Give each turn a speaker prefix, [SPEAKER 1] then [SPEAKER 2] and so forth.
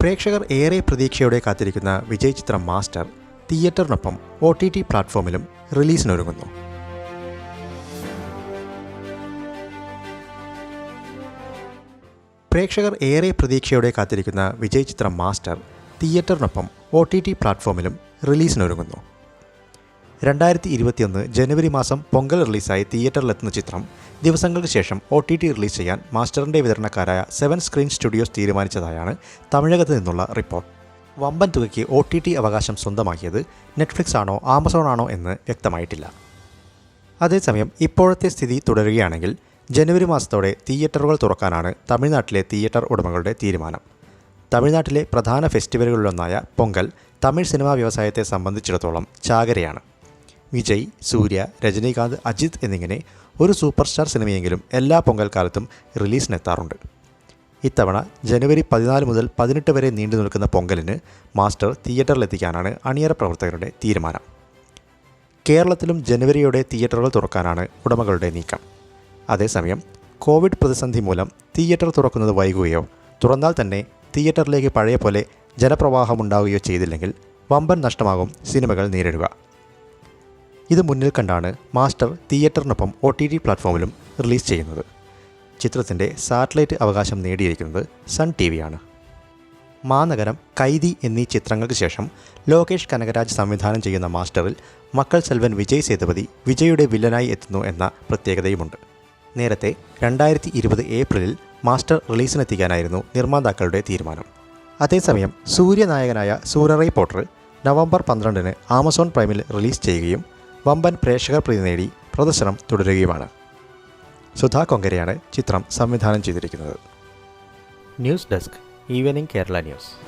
[SPEAKER 1] പ്രേക്ഷകർ ഏറെ പ്രതീക്ഷയോടെ കാത്തിരിക്കുന്ന വിജയ് ചിത്രം മാസ്റ്റർ തിയേറ്ററിനൊപ്പം ഒ ടി ടി പ്ലാറ്റ്ഫോമിലും റിലീസിനൊരുങ്ങുന്നു. പ്രേക്ഷകർ ഏറെ പ്രതീക്ഷയോടെ കാത്തിരിക്കുന്ന വിജയ് ചിത്രം മാസ്റ്റർ തിയേറ്ററിനൊപ്പം ഒ ടി ടി പ്ലാറ്റ്ഫോമിലും റിലീസിനൊരുങ്ങുന്നു. രണ്ടായിരത്തി ഇരുപത്തിയൊന്ന് ജനുവരി മാസം പൊങ്കൽ റിലീസായി തിയേറ്ററിലെത്തുന്ന ചിത്രം ദിവസങ്ങൾക്ക് ശേഷം ഒ ടി ടി റിലീസ് ചെയ്യാൻ മാസ്റ്ററിന്റെ വിതരണക്കാരായ സെവൻ സ്ക്രീൻ സ്റ്റുഡിയോസ് തീരുമാനിച്ചതായാണ് തമിഴകത്ത് നിന്നുള്ള റിപ്പോർട്ട്. വമ്പൻ തുകയ്ക്ക് ഒ ടി ടി അവകാശം സ്വന്തമാക്കിയത് നെറ്റ്ഫ്ലിക്സ് ആണോ ആമസോൺ ആണോ എന്ന് വ്യക്തമായിട്ടില്ല. അതേസമയം ഇപ്പോഴത്തെ സ്ഥിതി തുടരുകയാണെങ്കിൽ ജനുവരി മാസത്തോടെ തിയേറ്ററുകൾ തുറക്കാനാണ് തമിഴ്നാട്ടിലെ തിയേറ്റർ ഉടമകളുടെ തീരുമാനം. തമിഴ്നാട്ടിലെ പ്രധാന ഫെസ്റ്റിവലുകളിലൊന്നായ പൊങ്കൽ തമിഴ് സിനിമാ വ്യവസായത്തെ സംബന്ധിച്ചിടത്തോളം ചാകരയാണ്. വിജയ് സൂര്യ രജനീകാന്ത് അജിത് എന്നിങ്ങനെ ഒരു സൂപ്പർ സ്റ്റാർ സിനിമയെങ്കിലും എല്ലാ പൊങ്കൽ കാലത്തും റിലീസിനെത്താറുണ്ട്. ഇത്തവണ ജനുവരി പതിനാല് മുതൽ പതിനെട്ട് വരെ നീണ്ടു നിൽക്കുന്ന പൊങ്കലിന് മാസ്റ്റർ തിയേറ്ററിലെത്തിക്കാനാണ് അണിയറ പ്രവർത്തകരുടെ തീരുമാനം. കേരളത്തിലും ജനുവരിയോടെ തിയേറ്ററുകൾ തുറക്കാനാണ് ഉടമകളുടെ നീക്കം. അതേസമയം കോവിഡ് പ്രതിസന്ധി മൂലം തിയേറ്റർ തുറക്കുന്നത് വൈകുകയോ തുറന്നാൽ തന്നെ തിയേറ്ററിലേക്ക് പഴയ പോലെ ജനപ്രവാഹമുണ്ടാവുകയോ ചെയ്തില്ലെങ്കിൽ വമ്പൻ നഷ്ടമാകും സിനിമകൾ നേരിടുക. ഇത് മുന്നിൽ കണ്ടാണ് മാസ്റ്റർ തിയേറ്ററിനൊപ്പം ഒ ടി ടി പ്ലാറ്റ്ഫോമിലും റിലീസ് ചെയ്യുന്നത്. ചിത്രത്തിന്റെ സാറ്റലൈറ്റ് അവകാശം നേടിയിരിക്കുന്നത് സൺ ടി വിയാണ് മാനഗരം കൈതി എന്നീ ചിത്രങ്ങൾക്ക് ശേഷം ലോകേഷ് കനകരാജ് സംവിധാനം ചെയ്യുന്ന മാസ്റ്ററിൽ മക്കൾ സെൽവൻ വിജയ് സേതുപതി വിജയുടെ വില്ലനായി എത്തുന്നു എന്ന പ്രത്യേകതയുമുണ്ട്. നേരത്തെ രണ്ടായിരത്തി ഇരുപത് ഏപ്രിലിൽ മാസ്റ്റർ റിലീസിനെത്തിക്കാനായിരുന്നു നിർമ്മാതാക്കളുടെ തീരുമാനം. അതേസമയം സൂര്യനായകനായ സൂരറൈ പോട്ടർ നവംബർ പന്ത്രണ്ടിന് ആമസോൺ പ്രൈമിൽ റിലീസ് ചെയ്യുകയും വമ്പൻ പ്രേക്ഷകർ പ്രീതി നേടി പ്രദർശനം തുടരുകയുമാണ്. സുധാ കൊങ്കരയാണ് ചിത്രം സംവിധാനം ചെയ്തിരിക്കുന്നത്.
[SPEAKER 2] News desk evening Kerala news.